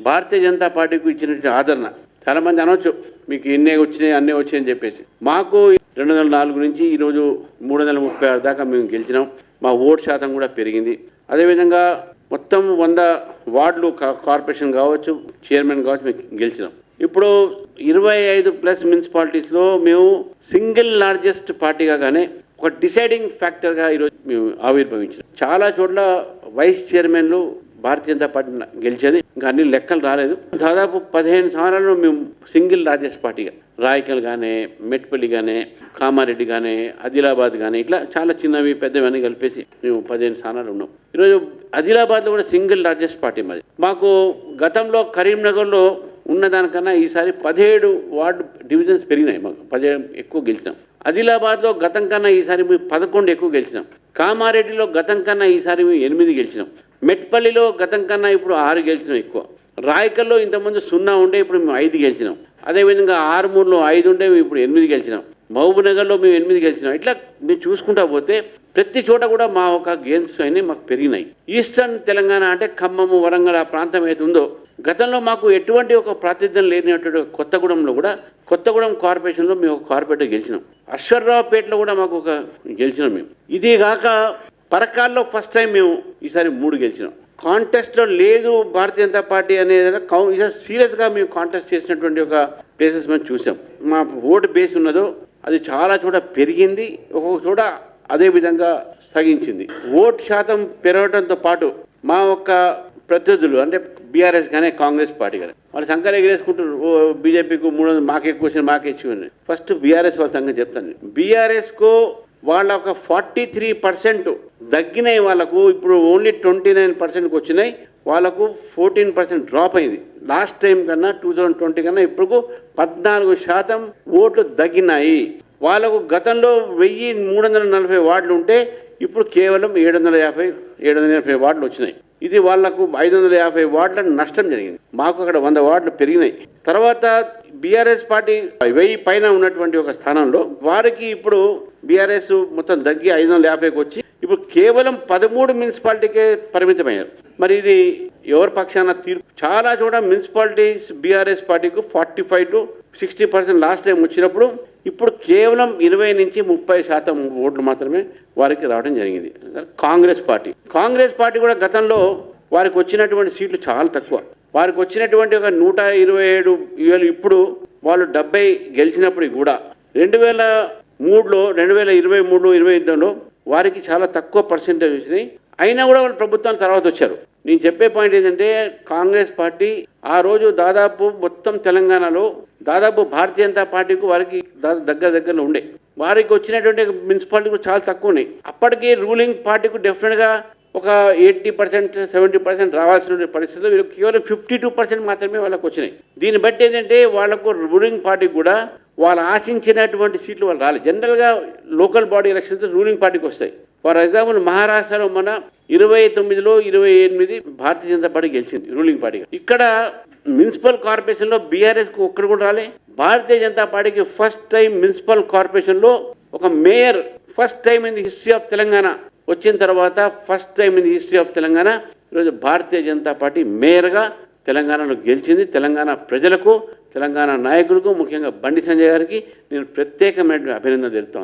భారతీయ జనతా పార్టీకి ఇచ్చినటువంటి ఆదరణ చాలా మంది మీకు ఇన్నే వచ్చినాయి అన్నీ వచ్చాయని అని చెప్పేసి. మాకు రెండు వందల నాలుగు నుంచి ఈరోజు మూడు వందల ముప్పై ఆరు దాకా మేము గెలిచినాం. మా ఓటు శాతం కూడా పెరిగింది. అదేవిధంగా మొత్తం వంద వార్డులు కా- కార్పొరేషన్ కావచ్చు చైర్మన్ కావచ్చు మేము గెలిచినాం. ఇప్పుడు ఇరవై ఐదు ప్లస్ మున్సిపాలిటీస్లో మేము సింగిల్ లార్జెస్ట్ పార్టీగా కానీ ఒక డిసైడింగ్ ఫ్యాక్టర్గా ఈరోజు మేము ఆవిర్భవించినాం. చాలా చోట్ల వైస్ చైర్మన్లు భారతీయ జనతా పార్టీ గెలిచేది. ఇంకా అన్ని లెక్కలు రాలేదు. దాదాపు పదిహేను సంవత్సరాలు మేము సింగిల్ లార్జెస్ట్ పార్టీగా. రాయకల్ కానీ మెట్పల్లి కానీ కామారెడ్డి కానీ ఆదిలాబాద్ కానీ ఇట్లా చాలా చిన్నవి పెద్దవి అని కలిపేసి మేము పదిహేను స్థానాలు ఉన్నాం. ఈరోజు ఆదిలాబాద్లో కూడా సింగిల్ లార్జెస్ట్ పార్టీ మాది. మాకు గతంలో కరీంనగర్లో ఉన్నదానికన్నా ఈసారి పదిహేడు వార్డు డివిజన్స్ పెరిగినాయి. మాకు పదిహేడు ఎక్కువ గెలిచినాం. ఆదిలాబాద్లో గతం కన్నా ఈసారి మేము పదకొండు ఎక్కువ గెలిచినాం. కామారెడ్డిలో గతం కన్నా ఈసారి మేము ఎనిమిది గెలిచినాం. మెట్పల్లిలో గతం కన్నా ఇప్పుడు ఆరు గెలిచినాం ఎక్కువ. రాయకల్లో ఇంతకుముందు సున్నా ఉండే ఇప్పుడు మేము ఐదు గెలిచినాం. అదేవిధంగా ఆరుమూరులో ఐదు ఉండే మేము ఇప్పుడు ఎనిమిది గెలిచినాం. మహబూబ్నగర్లో మేము ఎనిమిది గెలిచినాం. ఇట్లా మేము చూసుకుంటా పోతే ప్రతి చోట కూడా మా ఒక గేమ్స్ అయినాయి మాకు పెరిగినాయి. ఈస్టర్న్ తెలంగాణ అంటే ఖమ్మము వరంగల్ ఆ ప్రాంతం అయితే ఉందో గతంలో మాకు ఎటువంటి ఒక ప్రాతినిధ్యం లేనటువంటి కొత్తగూడెంలో కూడా కొత్తగూడెం కార్పొరేషన్లో మేము ఒక కార్పొరేటర్ గెలిచినాం. అశ్వర్రావుపేటలో కూడా మాకు ఒక గెలిచినాం మేము. ఇదే కాక పరకాల్లో ఫస్ట్ టైం మేము ఈసారి మూడు గెలిచినాం. కాంటెస్ట్లో లేదు భారతీయ జనతా పార్టీ అనేది కౌ సీరియస్గా మేము కాంటెస్ట్ చేసినటువంటి ఒక ప్లేసెస్ మేము చూసాం. మా ఓటు బేస్ ఉన్నదో అది చాలా చోట పెరిగింది ఒక్కొక్క చోట అదే విధంగా సగించింది. ఓటు శాతం పెరగడంతో పాటు మా యొక్క ప్రత్యర్థులు అంటే బీఆర్ఎస్ కానీ కాంగ్రెస్ పార్టీ కానీ వాళ్ళు సంఖ్యలు ఎగిరేసుకుంటారు ఓ బీజేపీకి మూడు వందలు మాకే కూర్చొని మాకే ఇచ్చి ఫస్ట్ బీఆర్ఎస్ వాళ్ళ సంగతి చెప్తాను. బీఆర్ఎస్కు వాళ్ళ ఒక ఫార్టీ త్రీ పర్సెంట్ తగ్గినాయి వాళ్ళకు ఇప్పుడు ఓన్లీ ట్వంటీ నైన్ పర్సెంట్కి వచ్చినాయి వాళ్ళకు ఫోర్టీన్ పర్సెంట్ డ్రాప్ అయింది. లాస్ట్ టైం కన్నా టూ థౌజండ్ ట్వంటీ కన్నా ఇప్పుడు పద్నాలుగు శాతం ఓట్లు తగ్గినాయి. వాళ్ళకు గతంలో వెయ్యి మూడు వందల నలభై వార్డులు ఉంటే ఇప్పుడు కేవలం ఏడు వందల యాభై ఏడు వందల ఎనభై వార్డులు వచ్చినాయి. ఇది వాళ్ళకు ఐదు వందల యాభై వార్డుల నష్టం జరిగింది. మాకు అక్కడ వంద వార్డులు పెరిగినాయి. తర్వాత బీఆర్ఎస్ పార్టీ వెయ్యి పైన ఉన్నటువంటి ఒక స్థానంలో వారికి ఇప్పుడు బీఆర్ఎస్ మొత్తం తగ్గి ఐదు వందల యాభైకి వచ్చి ఇప్పుడు కేవలం పదమూడు మున్సిపాలిటీకే పరిమితమయ్యారు. మరి ఇది ఎవరి పక్షాన తీర్పు? చాలా చోట municipalities BRS పార్టీకు forty five to sixty percent last time వచ్చినప్పుడు ఇప్పుడు కేవలం ఇరవై నుంచి ముప్పై శాతం ఓట్లు మాత్రమే వారికి రావడం జరిగింది. కాంగ్రెస్ పార్టీ. కాంగ్రెస్ పార్టీ కూడా గతంలో వారికి వచ్చినటువంటి సీట్లు చాలా తక్కువ. వారికి వచ్చినటువంటి ఒక నూట ఇరవై ఏడు వేలు ఇప్పుడు వాళ్ళు డెబ్బై గెలిచినప్పుడు కూడా రెండు వేల మూడులో రెండు వేల ఇరవై మూడు ఇరవై ఐదులో వారికి చాలా తక్కువ పర్సెంటేజ్ వచ్చినాయి. అయినా కూడా వాళ్ళు ప్రభుత్వం తర్వాత వచ్చారు. నేను చెప్పే పాయింట్ ఏంటంటే కాంగ్రెస్ పార్టీ ఆ రోజు దాదాపు మొత్తం తెలంగాణలో దాదాపు భారతీయ జనతా పార్టీకి వారికి దగ్గర దగ్గరలో ఉండే. వారికి వచ్చినటువంటి మున్సిపాలిటీ కూడా చాలా తక్కువ ఉన్నాయి. అప్పటికి రూలింగ్ పార్టీకి డెఫినెట్గా ఒక ఎయిటీ పర్సెంట్ సెవెంటీ పర్సెంట్ రావాల్సిన పరిస్థితుల్లో వీళ్ళు కేవలం ఫిఫ్టీ టూ పర్సెంట్ మాత్రమే వాళ్ళకి వచ్చినాయి. దీన్ని బట్టి ఏంటంటే వాళ్ళకు రూలింగ్ పార్టీ కూడా వాళ్ళు ఆశించినటువంటి సీట్లు వాళ్ళు రాలేదు జనరల్గా లోకల్ బాడీ ఎలక్షన్స్ రూలింగ్ పార్టీకి వస్తాయి. ఫర్ ఎగ్జాంపుల్ మహారాష్ట్రలో మన ఇరవై తొమ్మిదిలో ఇరవై ఎనిమిది భారతీయ జనతా పార్టీ గెలిచింది రూలింగ్ పార్టీగా ఇక్కడ మున్సిపల్ కార్పొరేషన్లో బీఆర్ఎస్కి ఒక్కడు కూడా రాలే. భారతీయ జనతా పార్టీకి ఫస్ట్ టైం మున్సిపల్ కార్పొరేషన్లో ఒక mayor first time in the history of Telangana వచ్చిన తర్వాత first time in the history of Telangana. ఈరోజు భారతీయ జనతా పార్టీ మేయర్గా తెలంగాణలో గెలిచింది. తెలంగాణ ప్రజలకు తెలంగాణ నాయకులకు ముఖ్యంగా బండి సంజయ్ గారికి నేను ప్రత్యేకమైన అభినందన తెలుపుతా